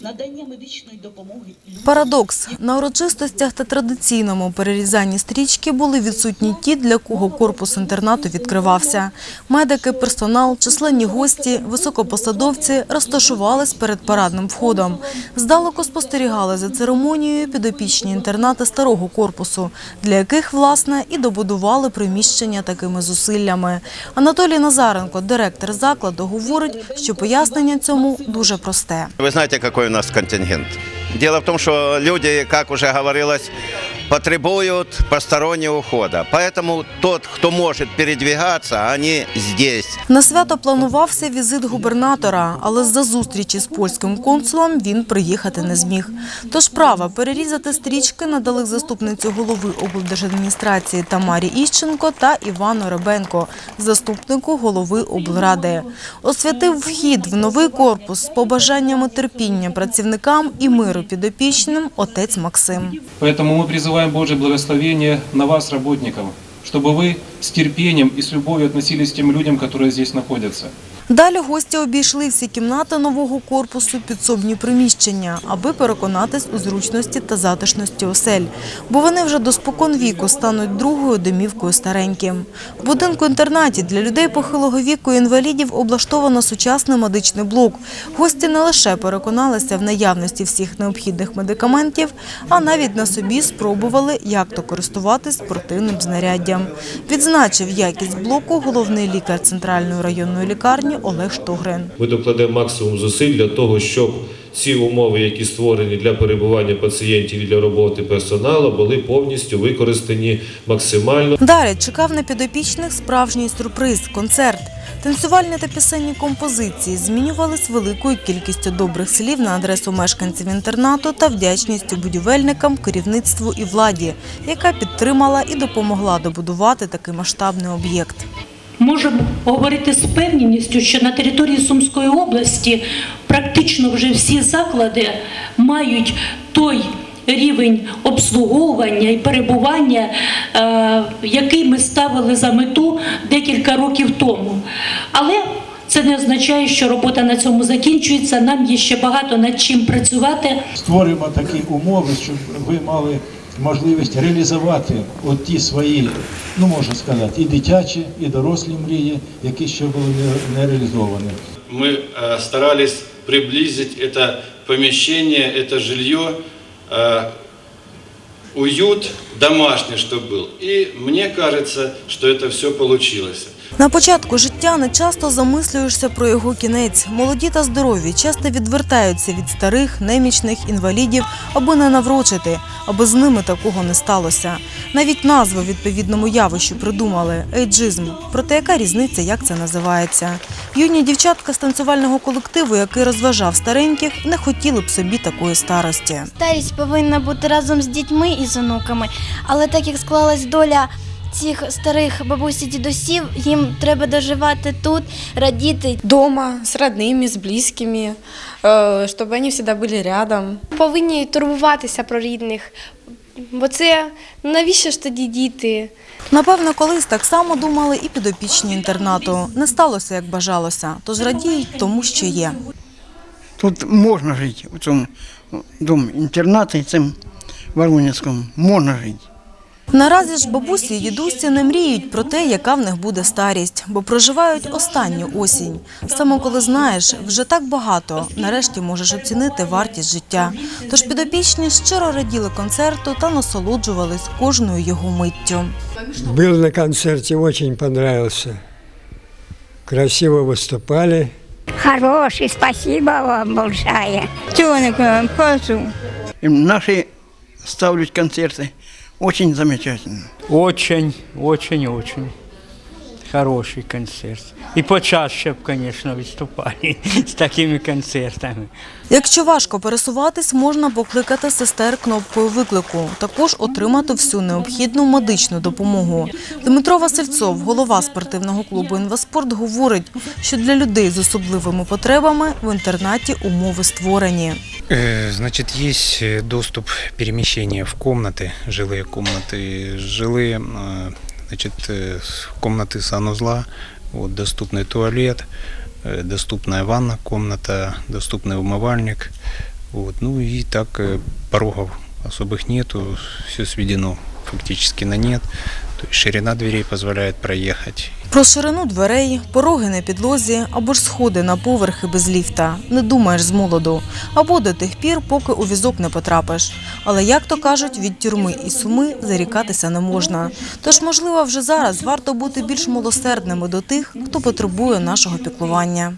надання медичної допомоги Парадокс. На урочистостях та традиційному перерізанні стрічки були відсутні ті, для кого корпус інтернату відкривався. Медики, персонал, численні гості, високопосадовці розташувались перед парадним входом. Здалеку спостерігали за церемонією підопічні інтернати старого корпусу, для яких, власне, і добудували приміщення такими зусиллями. Анатолій Назаренко, директор закладу, говорить, що пояснення цьому дуже просте. Вы знаете, какой у нас контингент? Дело в том, что люди, как уже говорилось, потребуют постороннего ухода. Поэтому тот, кто может передвигаться, они здесь. На свято планувався візит губернатора, але з-за зустрічі з польським консулом він приїхати не зміг. Тож право перерізати стрічки надали заступницю голови облдержадміністрації Тамарі Іщенко та Івану Ребенко, заступнику голови облради. Освятив вхід в новий корпус з побажаннями терпіння працівникам і миру підопічним отець Максим. Поэтому мы призываем Божье благословение на вас, работников, чтобы вы с терпением и с любовью относились к тем людям, которые здесь находятся. Далі гості обійшли всі кімнати нового корпусу, підсобні приміщення, аби переконатись у зручності та затишності осель. Бо вони вже до спокон віку стануть другою домівкою стареньким. В будинку-інтернаті для людей похилого віку інвалідів облаштовано сучасний медичний блок. Гості не лише переконалися в наявності всіх необхідних медикаментів, а навіть на собі спробували, як то користуватись спортивним знаряддям. Відзначив якість блоку головний лікар центральної районної лікарні Олег Штогрин. Ми докладемо максимум зусиль для того, щоб ці умови, які створені для перебування пацієнтів і для роботи персоналу, були повністю використані максимально. Далі чекав на підопічних справжній сюрприз – концерт. Танцювальні та пісенні композиції змінювались великою кількістю добрих слів на адресу мешканців інтернату та вдячністю будівельникам, керівництву і владі, яка підтримала і допомогла добудувати такий масштабний об'єкт. Можемо говорити з певністю, що на території Сумської області практично вже всі заклади мають той рівень обслуговування і перебування, е, який ми ставили за мету декілька років тому. Але це не означає, що робота на цьому закінчується. Нам є ще багато над чим працювати. створюємо такі умови, щоб ви мали можливість реалізувати от ті свої, ну можна сказати, і дитячі, і дорослі мрії, які ще були не, не реалізовані. мы э, старались приблизить это помещение, это жилье, э, уют домашний, чтобы был. И мне кажется, что это все получилось. На початку життя не часто замислюєшся про його кінець. Молоді та здорові часто відвертаються від старих, немічних інвалідів, аби не наврочити, аби з ними такого не сталося. Навіть назву відповідному явищу придумали ейджизм. Проте яка різниця, як це називається? Юні дівчатка з танцювального колективу, який розважав стареньких, не хотіли б собі такої старості. Старість повинна бути разом з дітьми і з онуками, але так як склалась доля цих старих бабусь і дідусів, їм треба доживати тут, радіти. дома, с родными, с близкими, э, чтобы они всегда были рядом. повинні турбуватися про рідних, бо це навіщо ж тоді діти? Напевно, колись так само думали і підопічні інтернату. Не сталося, як бажалося, тож радіють тому, що є. Тут можна жити, у цьому домі інтернаті, цим Воронецькому, можна жити. Наразі ж бабусі і дідусі не мріють про те, яка в них буде старість, бо проживають останню осінь. Саме коли знаєш, вже так багато, нарешті можеш оцінити вартість життя. Тож підопічні щиро раділи концерту та насолоджувались кожною його миттю. Был на концерте, очень понравился. Красиво выступали. Хороший, спасибо вам большое. І наші ставлять концерти. Очень замечательно. Очень, очень, очень хороший концерт. И почаще, конечно, выступали с такими концертами. Якщо важко пересуватись, можна покликати сестер кнопкою виклику. Також отримати всю необхідну медичну допомогу. Дмитро Васильцов, голова спортивного клубу «Інваспорт», говорить, що для людей з особливими потребами в інтернаті умови створені. Э, Значит, есть э, доступ перемещения в комнаты, жилые комнаты, жилые, э, значит, э, комнаты санузла, вот, доступный туалет, э, доступная ванна комната, доступный умывальник, Вот. Ну и так э, порогов особых нету, все сведено фактически на нет. То есть ширина дверей позволяет проехать. Про ширину дверей, пороги на підлозі або ж сходи на поверхи без ліфта не думаєш з молоду, або до тих пір, поки у візок не потрапиш. Але, як то кажуть, від тюрми і суми зарікатися не можна. Тож, можливо, вже зараз варто бути більш милосердними до тих, хто потребує нашого піклування.